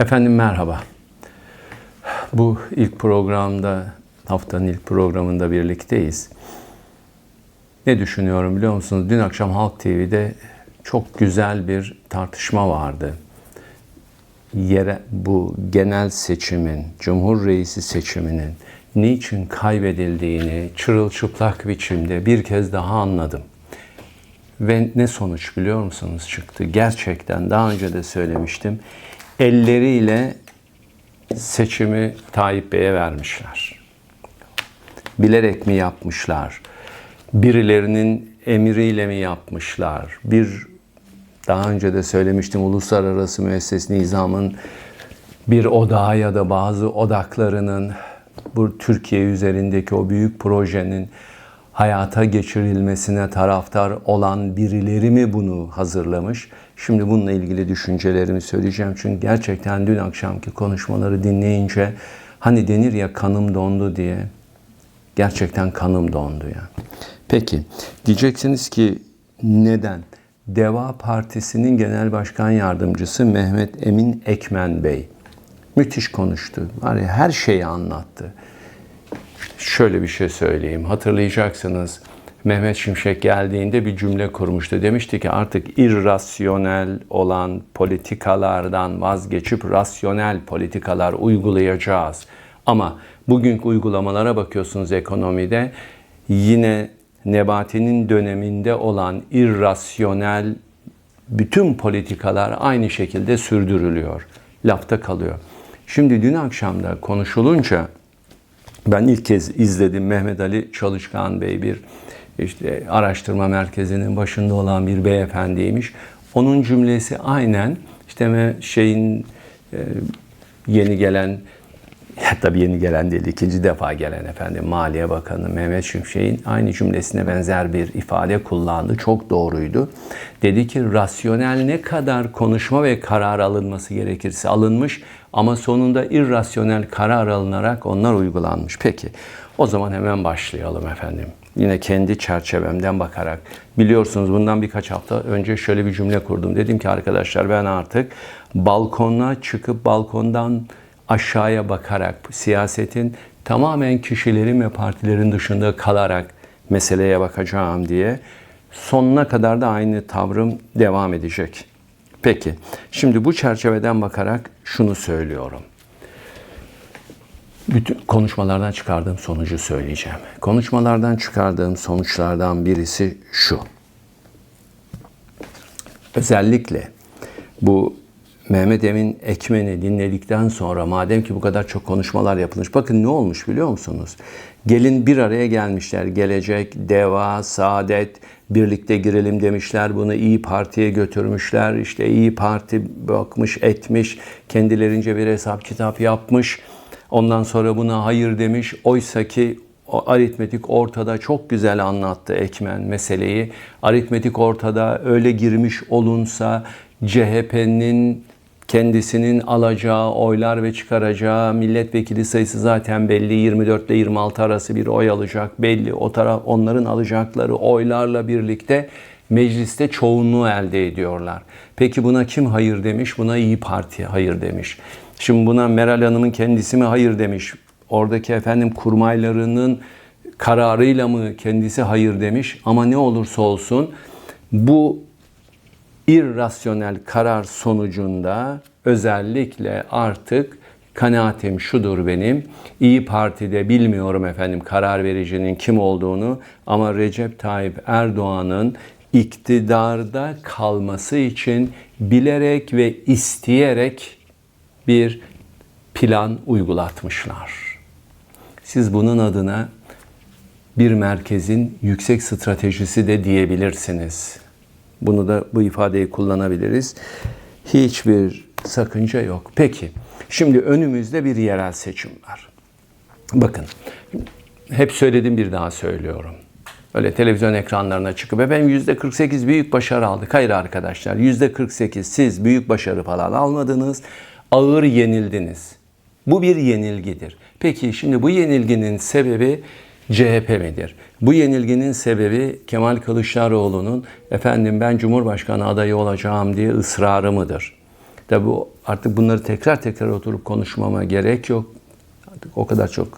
Efendim merhaba. Bu ilk programda, haftanın ilk programında birlikteyiz. Ne düşünüyorum biliyor musunuz? Dün akşam Halk TV'de çok güzel bir tartışma vardı. Yere bu genel seçimin, Cumhur Reisi seçiminin niçin kaybedildiğini çırılçıplak biçimde bir kez daha anladım. Ve ne sonuç biliyor musunuz çıktı? Gerçekten daha önce de söylemiştim. Elleriyle seçimi Tayyip Bey'e vermişler. Bilerek mi yapmışlar? Birilerinin emriyle mi yapmışlar? Bir daha önce de söylemiştim uluslararası müesses nizamın bir odağı ya da bazı odaklarının bu Türkiye üzerindeki o büyük projenin hayata geçirilmesine taraftar olan birileri mi bunu hazırlamış? Şimdi bununla ilgili düşüncelerimi söyleyeceğim. Çünkü gerçekten dün akşamki konuşmaları dinleyince hani denir ya kanım dondu diye. Gerçekten kanım dondu ya. Peki diyeceksiniz ki neden? Deva Partisi'nin Genel Başkan Yardımcısı Mehmet Emin Ekmen Bey müthiş konuştu. Ya her şeyi anlattı şöyle bir şey söyleyeyim. Hatırlayacaksınız Mehmet Şimşek geldiğinde bir cümle kurmuştu. Demişti ki artık irrasyonel olan politikalardan vazgeçip rasyonel politikalar uygulayacağız. Ama bugünkü uygulamalara bakıyorsunuz ekonomide yine Nebati'nin döneminde olan irrasyonel bütün politikalar aynı şekilde sürdürülüyor. Lafta kalıyor. Şimdi dün akşamda konuşulunca ben ilk kez izledim Mehmet Ali Çalışkan Bey bir işte araştırma merkezinin başında olan bir beyefendiymiş. Onun cümlesi aynen işte şeyin e, yeni gelen tabii yeni gelen değil ikinci defa gelen efendim Maliye Bakanı Mehmet Şimşek'in aynı cümlesine benzer bir ifade kullandı. Çok doğruydu. Dedi ki rasyonel ne kadar konuşma ve karar alınması gerekirse alınmış ama sonunda irrasyonel karar alınarak onlar uygulanmış. Peki o zaman hemen başlayalım efendim. Yine kendi çerçevemden bakarak. Biliyorsunuz bundan birkaç hafta önce şöyle bir cümle kurdum. Dedim ki arkadaşlar ben artık balkona çıkıp balkondan aşağıya bakarak siyasetin tamamen kişilerin ve partilerin dışında kalarak meseleye bakacağım diye sonuna kadar da aynı tavrım devam edecek. Peki, şimdi bu çerçeveden bakarak şunu söylüyorum. Bütün konuşmalardan çıkardığım sonucu söyleyeceğim. Konuşmalardan çıkardığım sonuçlardan birisi şu. Özellikle bu Mehmet Emin Ekmen'i dinledikten sonra madem ki bu kadar çok konuşmalar yapılmış. Bakın ne olmuş biliyor musunuz? Gelin bir araya gelmişler. Gelecek, Deva, Saadet birlikte girelim demişler. Bunu İyi Parti'ye götürmüşler. İşte İyi Parti bakmış etmiş. Kendilerince bir hesap kitap yapmış. Ondan sonra buna hayır demiş. Oysa ki o aritmetik ortada çok güzel anlattı Ekmen meseleyi. Aritmetik ortada öyle girmiş olunsa CHP'nin kendisinin alacağı oylar ve çıkaracağı milletvekili sayısı zaten belli. 24 ile 26 arası bir oy alacak belli. O taraf onların alacakları oylarla birlikte mecliste çoğunluğu elde ediyorlar. Peki buna kim hayır demiş? Buna İyi Parti hayır demiş. Şimdi buna Meral Hanım'ın kendisi mi hayır demiş? Oradaki efendim kurmaylarının kararıyla mı kendisi hayır demiş? Ama ne olursa olsun bu irrasyonel karar sonucunda özellikle artık kanaatim şudur benim. İyi Parti'de bilmiyorum efendim karar vericinin kim olduğunu ama Recep Tayyip Erdoğan'ın iktidarda kalması için bilerek ve isteyerek bir plan uygulatmışlar. Siz bunun adına bir merkezin yüksek stratejisi de diyebilirsiniz. Bunu da bu ifadeyi kullanabiliriz. Hiçbir sakınca yok. Peki, şimdi önümüzde bir yerel seçim var. Bakın, hep söyledim bir daha söylüyorum. Öyle televizyon ekranlarına çıkıp efendim yüzde 48 büyük başarı aldık. Hayır arkadaşlar yüzde 48 siz büyük başarı falan almadınız. Ağır yenildiniz. Bu bir yenilgidir. Peki şimdi bu yenilginin sebebi CHP midir? Bu yenilginin sebebi Kemal Kılıçdaroğlu'nun efendim ben Cumhurbaşkanı adayı olacağım diye ısrarı mıdır? Tabii bu- artık bunları tekrar tekrar oturup konuşmama gerek yok. Artık o kadar çok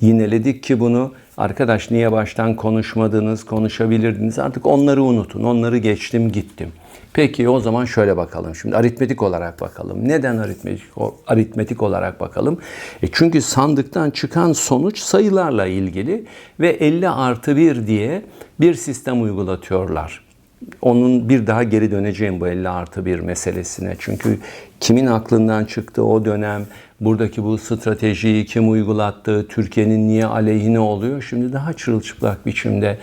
yineledik ki bunu. Arkadaş niye baştan konuşmadınız, konuşabilirdiniz. Artık onları unutun. Onları geçtim gittim. Peki o zaman şöyle bakalım. Şimdi aritmetik olarak bakalım. Neden aritmetik aritmetik olarak bakalım? E çünkü sandıktan çıkan sonuç sayılarla ilgili ve 50 artı 1 diye bir sistem uygulatıyorlar onun bir daha geri döneceğim bu 50 artı 1 meselesine. Çünkü kimin aklından çıktı o dönem, buradaki bu stratejiyi kim uygulattı, Türkiye'nin niye aleyhine oluyor? Şimdi daha çırılçıplak biçimde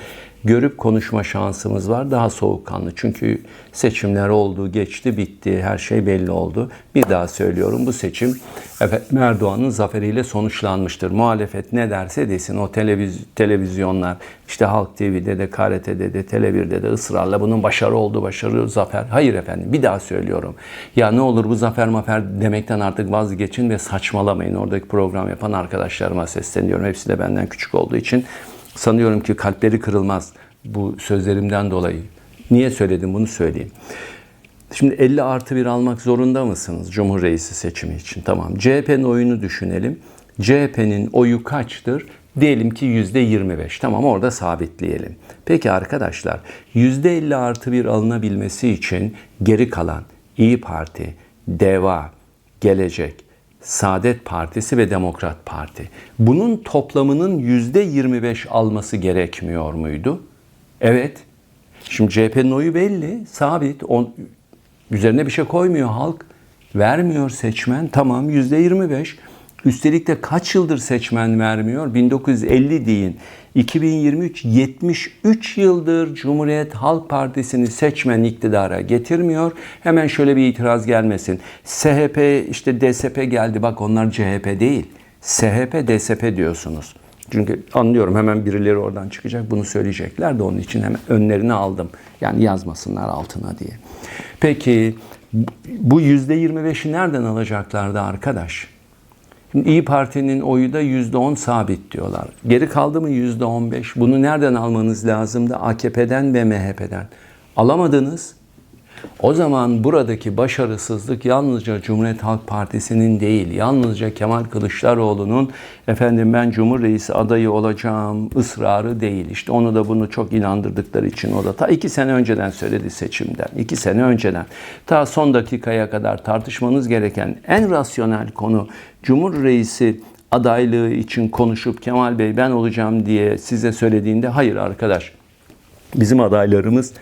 görüp konuşma şansımız var. Daha soğukkanlı. Çünkü seçimler oldu, geçti, bitti. Her şey belli oldu. Bir daha söylüyorum bu seçim efendim, Erdoğan'ın zaferiyle sonuçlanmıştır. Muhalefet ne derse desin o televiz televizyonlar işte Halk TV'de de KRT'de de Tele1'de de ısrarla bunun başarı oldu, başarı, zafer. Hayır efendim bir daha söylüyorum. Ya ne olur bu zafer mafer demekten artık vazgeçin ve saçmalamayın. Oradaki program yapan arkadaşlarıma sesleniyorum. Hepsi de benden küçük olduğu için sanıyorum ki kalpleri kırılmaz bu sözlerimden dolayı. Niye söyledim bunu söyleyeyim. Şimdi 50 artı 1 almak zorunda mısınız Cumhur Reisi seçimi için? Tamam. CHP'nin oyunu düşünelim. CHP'nin oyu kaçtır? Diyelim ki yüzde 25. Tamam orada sabitleyelim. Peki arkadaşlar yüzde 50 artı 1 alınabilmesi için geri kalan İyi Parti, DEVA, Gelecek, Saadet Partisi ve Demokrat Parti. Bunun toplamının yüzde 25 alması gerekmiyor muydu? Evet. Şimdi CHP'nin oyu belli, sabit. On, üzerine bir şey koymuyor halk. Vermiyor seçmen. Tamam yüzde 25. Üstelik de kaç yıldır seçmen vermiyor? 1950 deyin. 2023 73 yıldır Cumhuriyet Halk Partisi'ni seçmen iktidara getirmiyor. Hemen şöyle bir itiraz gelmesin. SHP işte DSP geldi bak onlar CHP değil. SHP DSP diyorsunuz. Çünkü anlıyorum hemen birileri oradan çıkacak bunu söyleyecekler de onun için hemen önlerini aldım. Yani yazmasınlar altına diye. Peki bu yüzde 25'i nereden alacaklardı arkadaş? İyi Parti'nin oyu da %10 sabit diyorlar. Geri kaldı mı %15? Bunu nereden almanız lazımdı? AKP'den ve MHP'den. Alamadınız. O zaman buradaki başarısızlık yalnızca Cumhuriyet Halk Partisi'nin değil, yalnızca Kemal Kılıçdaroğlu'nun efendim ben Cumhur Reisi adayı olacağım ısrarı değil. İşte onu da bunu çok inandırdıkları için o da ta iki sene önceden söyledi seçimden. iki sene önceden. Ta son dakikaya kadar tartışmanız gereken en rasyonel konu Cumhur Reisi adaylığı için konuşup Kemal Bey ben olacağım diye size söylediğinde hayır arkadaş bizim adaylarımız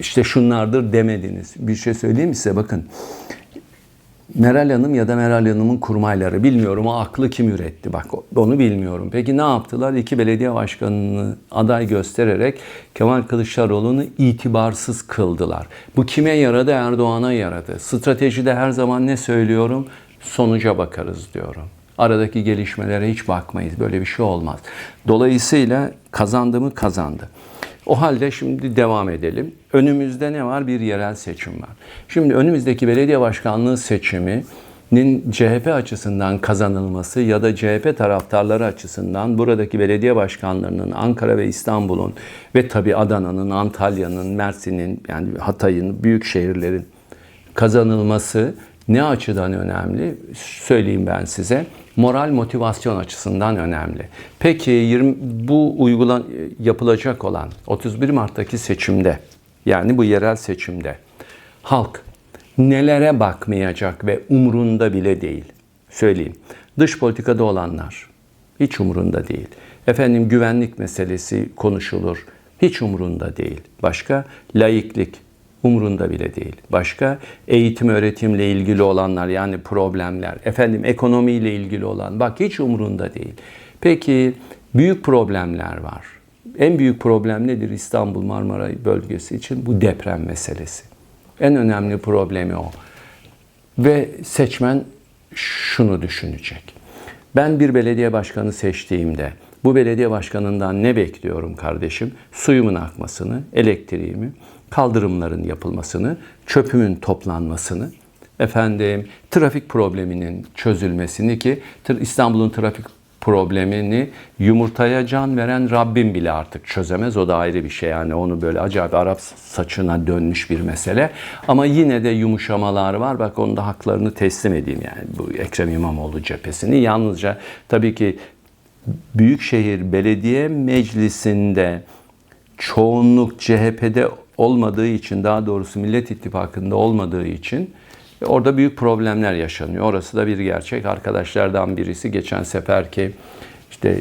işte şunlardır demediniz. Bir şey söyleyeyim mi size bakın. Meral Hanım ya da Meral Hanım'ın kurmayları bilmiyorum o aklı kim üretti bak onu bilmiyorum. Peki ne yaptılar? İki belediye başkanını aday göstererek Kemal Kılıçdaroğlu'nu itibarsız kıldılar. Bu kime yaradı? Erdoğan'a yaradı. Stratejide her zaman ne söylüyorum? Sonuca bakarız diyorum. Aradaki gelişmelere hiç bakmayız. Böyle bir şey olmaz. Dolayısıyla kazandı mı kazandı. O halde şimdi devam edelim. Önümüzde ne var? Bir yerel seçim var. Şimdi önümüzdeki belediye başkanlığı seçiminin CHP açısından kazanılması ya da CHP taraftarları açısından buradaki belediye başkanlarının Ankara ve İstanbul'un ve tabii Adana'nın, Antalya'nın, Mersin'in yani Hatay'ın, büyük şehirlerin kazanılması ne açıdan önemli? Söyleyeyim ben size. Moral motivasyon açısından önemli. Peki 20, bu uygulan yapılacak olan 31 Mart'taki seçimde yani bu yerel seçimde halk nelere bakmayacak ve umrunda bile değil. Söyleyeyim. Dış politikada olanlar hiç umrunda değil. Efendim güvenlik meselesi konuşulur. Hiç umrunda değil. Başka laiklik, umrunda bile değil. Başka eğitim öğretimle ilgili olanlar yani problemler, efendim ekonomiyle ilgili olan bak hiç umrunda değil. Peki büyük problemler var. En büyük problem nedir İstanbul Marmara bölgesi için? Bu deprem meselesi. En önemli problemi o. Ve seçmen şunu düşünecek. Ben bir belediye başkanı seçtiğimde bu belediye başkanından ne bekliyorum kardeşim? Suyumun akmasını, elektriğimi, kaldırımların yapılmasını, çöpümün toplanmasını, efendim trafik probleminin çözülmesini ki İstanbul'un trafik problemini yumurtaya can veren Rabbim bile artık çözemez. O da ayrı bir şey yani onu böyle acayip Arap saçına dönmüş bir mesele. Ama yine de yumuşamalar var. Bak onu da haklarını teslim edeyim yani bu Ekrem İmamoğlu cephesini. Yalnızca tabii ki Büyükşehir Belediye Meclisi'nde çoğunluk CHP'de olmadığı için daha doğrusu Millet İttifakı'nda olmadığı için orada büyük problemler yaşanıyor. Orası da bir gerçek. Arkadaşlardan birisi geçen seferki işte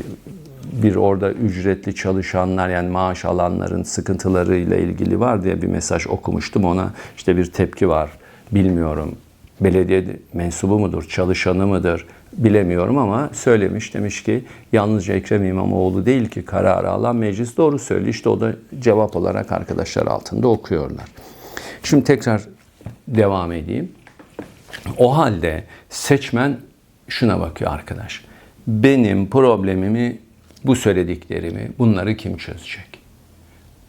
bir orada ücretli çalışanlar yani maaş alanların sıkıntılarıyla ilgili var diye bir mesaj okumuştum ona. işte bir tepki var. Bilmiyorum. Belediye mensubu mudur, çalışanı mıdır bilemiyorum ama söylemiş. Demiş ki yalnızca Ekrem İmamoğlu değil ki kararı alan meclis doğru söylüyor. İşte o da cevap olarak arkadaşlar altında okuyorlar. Şimdi tekrar devam edeyim. O halde seçmen şuna bakıyor arkadaş. Benim problemimi, bu söylediklerimi, bunları kim çözecek?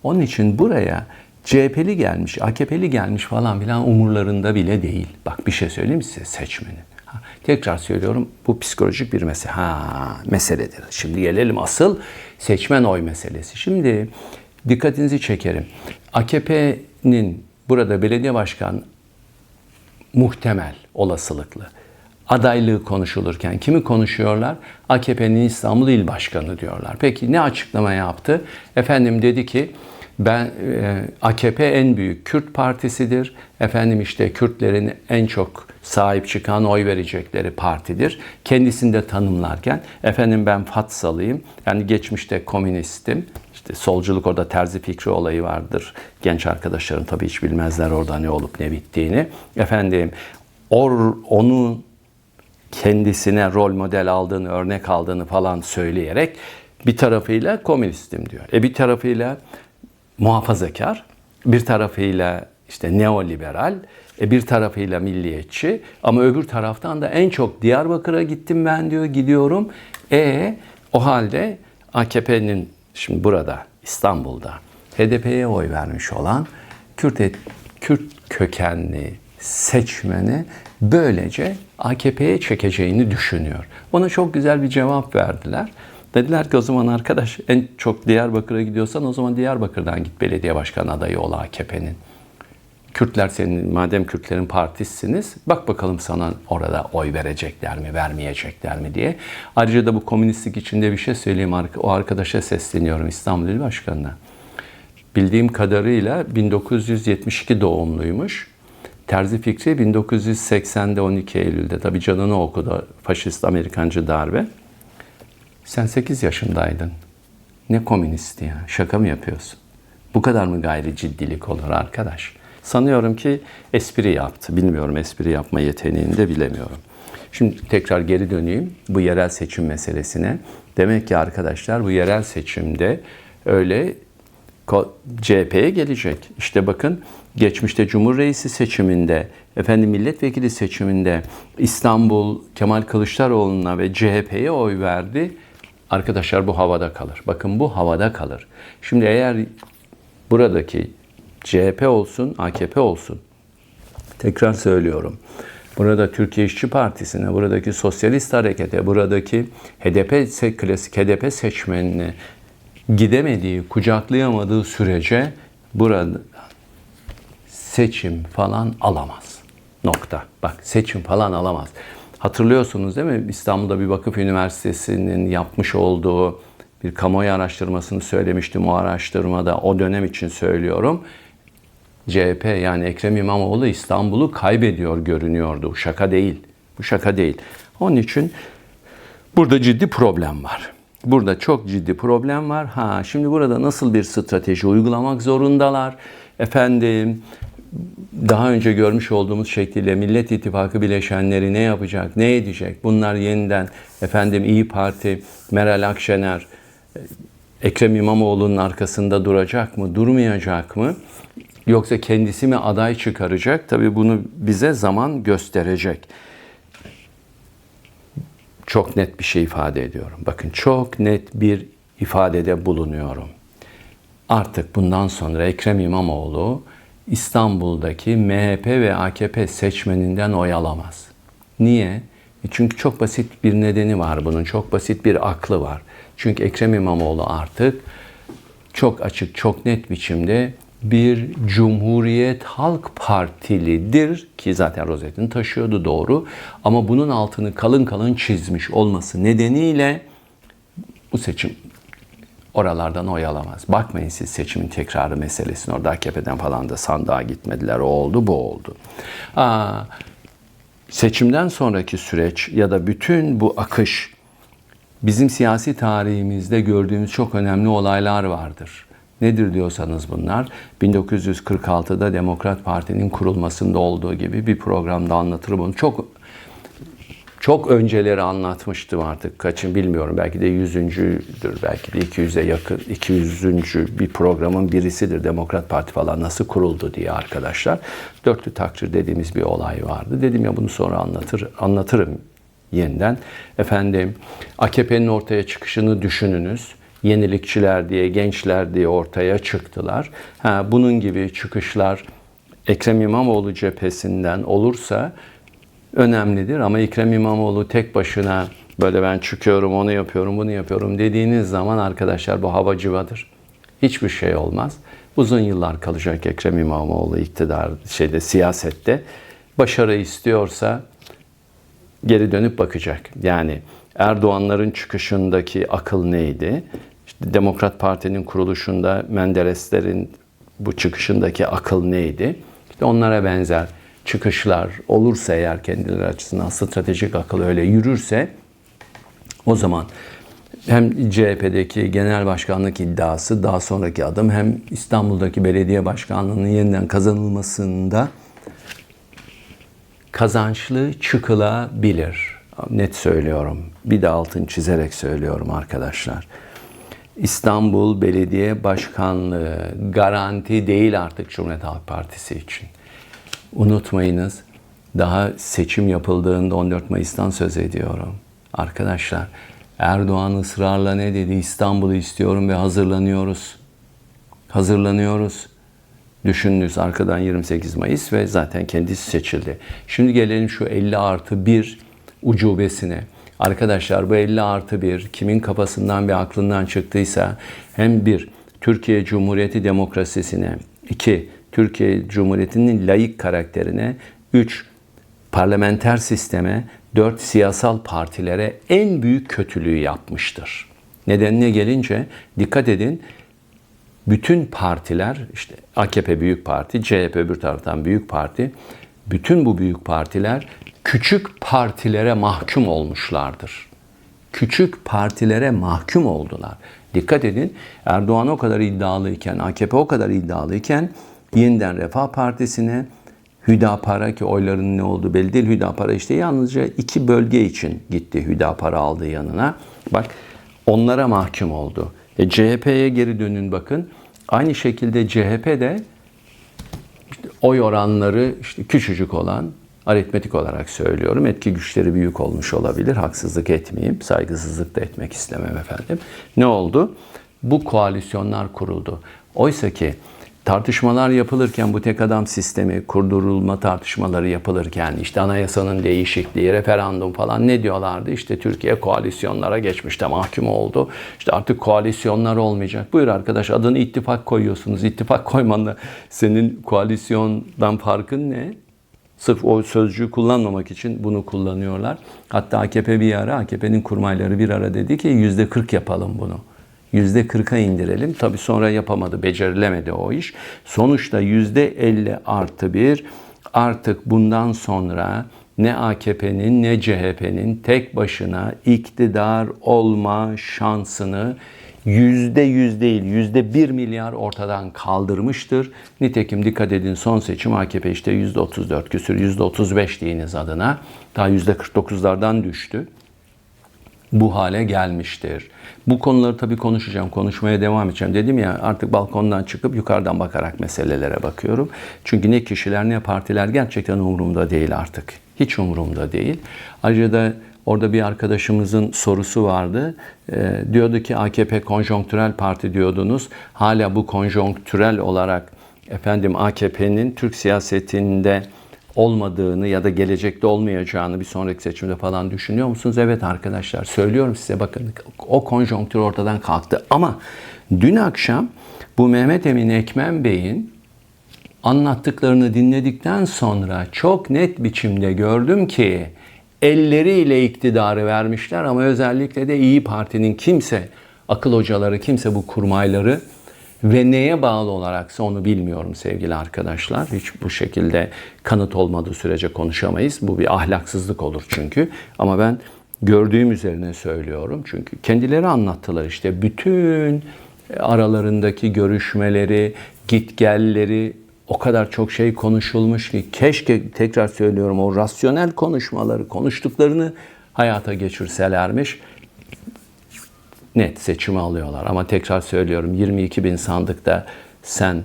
Onun için buraya CHP'li gelmiş, AKP'li gelmiş falan filan umurlarında bile değil. Bak bir şey söyleyeyim size seçmeni. Tekrar söylüyorum bu psikolojik bir mesele. Ha, meseledir. Şimdi gelelim asıl seçmen oy meselesi. Şimdi dikkatinizi çekerim. AKP'nin burada belediye başkan muhtemel, olasılıklı adaylığı konuşulurken kimi konuşuyorlar? AKP'nin İstanbul İl Başkanı diyorlar. Peki ne açıklama yaptı? Efendim dedi ki ben e, AKP en büyük Kürt partisidir. Efendim işte Kürtlerin en çok sahip çıkan oy verecekleri partidir. Kendisini de tanımlarken efendim ben Fatsalıyım. Yani geçmişte komünistim. İşte solculuk orada terzi fikri olayı vardır. Genç arkadaşların tabii hiç bilmezler orada ne olup ne bittiğini. Efendim or, onu kendisine rol model aldığını, örnek aldığını falan söyleyerek bir tarafıyla komünistim diyor. E bir tarafıyla muhafazakar, bir tarafıyla işte neoliberal, e bir tarafıyla milliyetçi ama öbür taraftan da en çok Diyarbakır'a gittim ben diyor, gidiyorum. E o halde AKP'nin şimdi burada İstanbul'da HDP'ye oy vermiş olan Kürt, et, Kürt kökenli seçmeni böylece AKP'ye çekeceğini düşünüyor. Ona çok güzel bir cevap verdiler. Dediler ki o zaman arkadaş en çok Diyarbakır'a gidiyorsan o zaman Diyarbakır'dan git belediye başkan adayı ol AKP'nin. Kürtler senin, madem Kürtlerin partisiniz, bak bakalım sana orada oy verecekler mi, vermeyecekler mi diye. Ayrıca da bu komünistlik içinde bir şey söyleyeyim. O arkadaşa sesleniyorum İstanbul İl Başkanı'na. Bildiğim kadarıyla 1972 doğumluymuş. Terzi Fikri 1980'de 12 Eylül'de tabii canını okudu faşist Amerikancı darbe. Sen 8 yaşındaydın. Ne komünisti ya? Şaka mı yapıyorsun? Bu kadar mı gayri ciddilik olur arkadaş? Sanıyorum ki espri yaptı. Bilmiyorum espri yapma yeteneğini de bilemiyorum. Şimdi tekrar geri döneyim bu yerel seçim meselesine. Demek ki arkadaşlar bu yerel seçimde öyle CHP'ye gelecek. İşte bakın geçmişte Cumhur seçiminde, efendim milletvekili seçiminde İstanbul Kemal Kılıçdaroğlu'na ve CHP'ye oy verdi. Arkadaşlar bu havada kalır. Bakın bu havada kalır. Şimdi eğer buradaki CHP olsun, AKP olsun. Tekrar söylüyorum. Burada Türkiye İşçi Partisi'ne, buradaki Sosyalist Harekete, buradaki HDP, klasik HDP seçmenine gidemediği, kucaklayamadığı sürece burada seçim falan alamaz. Nokta. Bak seçim falan alamaz. Hatırlıyorsunuz değil mi? İstanbul'da bir vakıf üniversitesinin yapmış olduğu bir kamuoyu araştırmasını söylemiştim o araştırmada. O dönem için söylüyorum. CHP yani Ekrem İmamoğlu İstanbul'u kaybediyor görünüyordu. Şaka değil. Bu şaka değil. Onun için burada ciddi problem var. Burada çok ciddi problem var. Ha şimdi burada nasıl bir strateji uygulamak zorundalar? Efendim daha önce görmüş olduğumuz şekliyle Millet İttifakı bileşenleri ne yapacak, ne edecek? Bunlar yeniden efendim İyi Parti, Meral Akşener, Ekrem İmamoğlu'nun arkasında duracak mı, durmayacak mı? Yoksa kendisi mi aday çıkaracak? Tabii bunu bize zaman gösterecek. Çok net bir şey ifade ediyorum. Bakın çok net bir ifadede bulunuyorum. Artık bundan sonra Ekrem İmamoğlu İstanbul'daki MHP ve AKP seçmeninden oy alamaz. Niye? Çünkü çok basit bir nedeni var bunun. Çok basit bir aklı var. Çünkü Ekrem İmamoğlu artık çok açık, çok net biçimde bir Cumhuriyet Halk Partilidir ki zaten rozetini taşıyordu doğru. Ama bunun altını kalın kalın çizmiş olması nedeniyle bu seçim oralardan oy alamaz. Bakmayın siz seçimin tekrarı meselesine. Orada AKP'den falan da sandığa gitmediler. O oldu, bu oldu. Aa, seçimden sonraki süreç ya da bütün bu akış bizim siyasi tarihimizde gördüğümüz çok önemli olaylar vardır. Nedir diyorsanız bunlar 1946'da Demokrat Parti'nin kurulmasında olduğu gibi bir programda anlatırım bunu. Çok çok önceleri anlatmıştım artık kaçın bilmiyorum. Belki de yüzüncüdür. Belki de 200'e yakın, 200. bir programın birisidir. Demokrat Parti falan nasıl kuruldu diye arkadaşlar. Dörtlü takdir dediğimiz bir olay vardı. Dedim ya bunu sonra anlatır, anlatırım yeniden. Efendim AKP'nin ortaya çıkışını düşününüz. Yenilikçiler diye, gençler diye ortaya çıktılar. Ha, bunun gibi çıkışlar Ekrem İmamoğlu cephesinden olursa önemlidir. Ama Ekrem İmamoğlu tek başına böyle ben çıkıyorum, onu yapıyorum, bunu yapıyorum dediğiniz zaman arkadaşlar bu hava cıvadır. Hiçbir şey olmaz. Uzun yıllar kalacak Ekrem İmamoğlu iktidar şeyde siyasette. Başarı istiyorsa geri dönüp bakacak. Yani Erdoğanların çıkışındaki akıl neydi? İşte Demokrat Parti'nin kuruluşunda Mendereslerin bu çıkışındaki akıl neydi? İşte onlara benzer çıkışlar olursa eğer kendileri açısından stratejik akıl öyle yürürse o zaman hem CHP'deki genel başkanlık iddiası daha sonraki adım hem İstanbul'daki belediye başkanlığının yeniden kazanılmasında kazançlı çıkılabilir. Net söylüyorum. Bir de altın çizerek söylüyorum arkadaşlar. İstanbul Belediye Başkanlığı garanti değil artık Cumhuriyet Halk Partisi için. Unutmayınız daha seçim yapıldığında 14 Mayıs'tan söz ediyorum. Arkadaşlar Erdoğan ısrarla ne dedi? İstanbul'u istiyorum ve hazırlanıyoruz. Hazırlanıyoruz. Düşündünüz arkadan 28 Mayıs ve zaten kendisi seçildi. Şimdi gelelim şu 50 artı 1 ucubesine. Arkadaşlar bu 50 artı 1 kimin kafasından ve aklından çıktıysa hem bir Türkiye Cumhuriyeti demokrasisine, iki Türkiye Cumhuriyeti'nin layık karakterine, üç parlamenter sisteme, dört siyasal partilere en büyük kötülüğü yapmıştır. Nedenine gelince dikkat edin bütün partiler işte AKP büyük parti, CHP öbür taraftan büyük parti, bütün bu büyük partiler küçük partilere mahkum olmuşlardır. Küçük partilere mahkum oldular. Dikkat edin Erdoğan o kadar iddialıyken, AKP o kadar iddialıyken yeniden Refah Partisi'ne Hüdapara ki oyların ne olduğu belli değil. Hüdapara işte yalnızca iki bölge için gitti Hüdapara aldı yanına. Bak onlara mahkum oldu. E, CHP'ye geri dönün bakın. Aynı şekilde CHP de işte oy oranları işte küçücük olan aritmetik olarak söylüyorum. Etki güçleri büyük olmuş olabilir. Haksızlık etmeyeyim. Saygısızlık da etmek istemem efendim. Ne oldu? Bu koalisyonlar kuruldu. Oysa ki tartışmalar yapılırken bu tek adam sistemi kurdurulma tartışmaları yapılırken işte anayasanın değişikliği, referandum falan ne diyorlardı? İşte Türkiye koalisyonlara geçmişte mahkum oldu. İşte artık koalisyonlar olmayacak. Buyur arkadaş adını ittifak koyuyorsunuz. İttifak koymanla senin koalisyondan farkın ne? Sırf o sözcüğü kullanmamak için bunu kullanıyorlar. Hatta AKP bir ara, AKP'nin kurmayları bir ara dedi ki yüzde 40 yapalım bunu. Yüzde 40'a indirelim. Tabi sonra yapamadı, becerilemedi o iş. Sonuçta yüzde 50 artı bir artık bundan sonra ne AKP'nin ne CHP'nin tek başına iktidar olma şansını yüzde yüz değil, yüzde bir milyar ortadan kaldırmıştır. Nitekim dikkat edin son seçim AKP işte yüzde otuz dört küsür, yüzde otuz beş deyiniz adına. Daha yüzde kırk dokuzlardan düştü. Bu hale gelmiştir. Bu konuları tabii konuşacağım, konuşmaya devam edeceğim. Dedim ya artık balkondan çıkıp yukarıdan bakarak meselelere bakıyorum. Çünkü ne kişiler ne partiler gerçekten umurumda değil artık. Hiç umurumda değil. Ayrıca da Orada bir arkadaşımızın sorusu vardı. E, diyordu ki AKP konjonktürel parti diyordunuz. Hala bu konjonktürel olarak efendim AKP'nin Türk siyasetinde olmadığını ya da gelecekte olmayacağını bir sonraki seçimde falan düşünüyor musunuz? Evet arkadaşlar söylüyorum size bakın o konjonktür ortadan kalktı. Ama dün akşam bu Mehmet Emin Ekmen Bey'in anlattıklarını dinledikten sonra çok net biçimde gördüm ki elleriyle iktidarı vermişler ama özellikle de İyi Parti'nin kimse, akıl hocaları, kimse bu kurmayları ve neye bağlı olaraksa onu bilmiyorum sevgili arkadaşlar. Hiç bu şekilde kanıt olmadığı sürece konuşamayız. Bu bir ahlaksızlık olur çünkü. Ama ben gördüğüm üzerine söylüyorum. Çünkü kendileri anlattılar işte bütün aralarındaki görüşmeleri, gitgelleri, o kadar çok şey konuşulmuş ki keşke tekrar söylüyorum o rasyonel konuşmaları, konuştuklarını hayata geçirselermiş. Net seçimi alıyorlar. Ama tekrar söylüyorum 22 bin sandıkta sen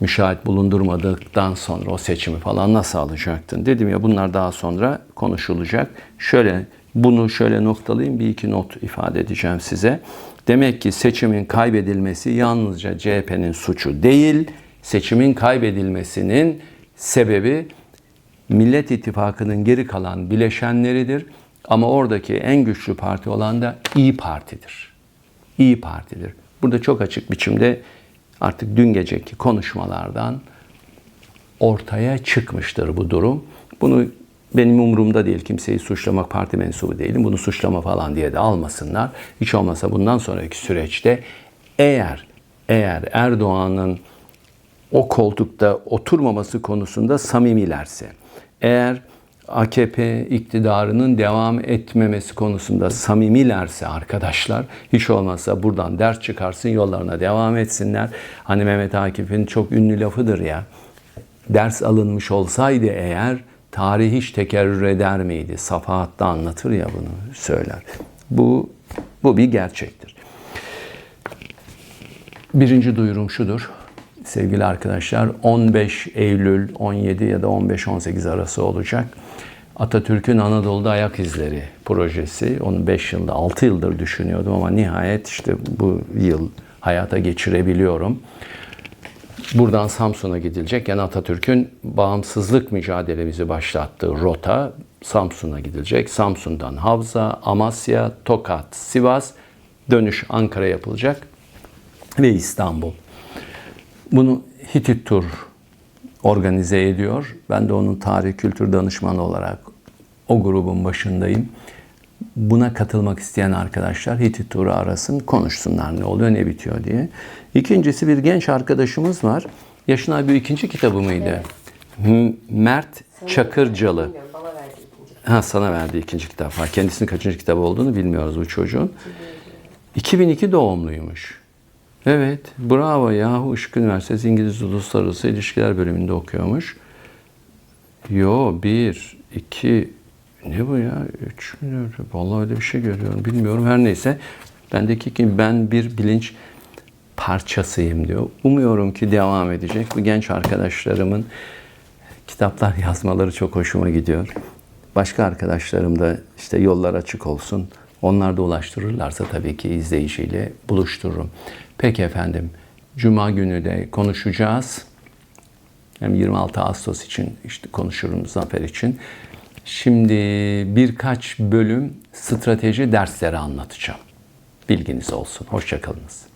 müşahit bulundurmadıktan sonra o seçimi falan nasıl alacaktın? Dedim ya bunlar daha sonra konuşulacak. Şöyle bunu şöyle noktalayayım bir iki not ifade edeceğim size. Demek ki seçimin kaybedilmesi yalnızca CHP'nin suçu değil, seçimin kaybedilmesinin sebebi Millet İttifakı'nın geri kalan bileşenleridir. Ama oradaki en güçlü parti olan da İyi Parti'dir. İyi Parti'dir. Burada çok açık biçimde artık dün geceki konuşmalardan ortaya çıkmıştır bu durum. Bunu benim umurumda değil. Kimseyi suçlamak parti mensubu değilim. Bunu suçlama falan diye de almasınlar. Hiç olmasa bundan sonraki süreçte eğer eğer Erdoğan'ın o koltukta oturmaması konusunda samimilerse, eğer AKP iktidarının devam etmemesi konusunda samimilerse arkadaşlar hiç olmazsa buradan ders çıkarsın yollarına devam etsinler. Hani Mehmet Akif'in çok ünlü lafıdır ya. Ders alınmış olsaydı eğer tarih hiç tekerrür eder miydi? Safahat'ta anlatır ya bunu söyler. Bu bu bir gerçektir. Birinci duyurum şudur sevgili arkadaşlar 15 Eylül 17 ya da 15-18 arası olacak. Atatürk'ün Anadolu'da Ayak İzleri projesi. Onu 5 yılda 6 yıldır düşünüyordum ama nihayet işte bu yıl hayata geçirebiliyorum. Buradan Samsun'a gidilecek. Yani Atatürk'ün bağımsızlık mücadelemizi başlattığı rota Samsun'a gidilecek. Samsun'dan Havza, Amasya, Tokat, Sivas, dönüş Ankara yapılacak ve İstanbul. Bunu Hitit Tur organize ediyor. Ben de onun tarih kültür danışmanı olarak o grubun başındayım. Buna katılmak isteyen arkadaşlar Hitit Tur'u arasın, konuşsunlar ne oluyor, ne bitiyor diye. İkincisi bir genç arkadaşımız var. Yaşına bir ikinci kitabı mıydı? Evet. Mert Çakırcalı. Ha sana verdi ikinci kitap. Ha, kendisinin kaçıncı kitabı olduğunu bilmiyoruz bu çocuğun. 2002 doğumluymuş. Evet, bravo yahu Işık Üniversitesi İngiliz Uluslararası İlişkiler bölümünde okuyormuş. Yo, bir, iki, ne bu ya? Üç mü? Vallahi öyle bir şey görüyorum. Bilmiyorum. Her neyse. Bendeki ki ben bir bilinç parçasıyım diyor. Umuyorum ki devam edecek. Bu genç arkadaşlarımın kitaplar yazmaları çok hoşuma gidiyor. Başka arkadaşlarım da işte yollar açık olsun. Onlar da ulaştırırlarsa tabii ki izleyiciyle buluştururum. Peki efendim, Cuma günü de konuşacağız. Hem 26 Ağustos için işte konuşurum Zafer için. Şimdi birkaç bölüm strateji dersleri anlatacağım. Bilginiz olsun. Hoşçakalınız.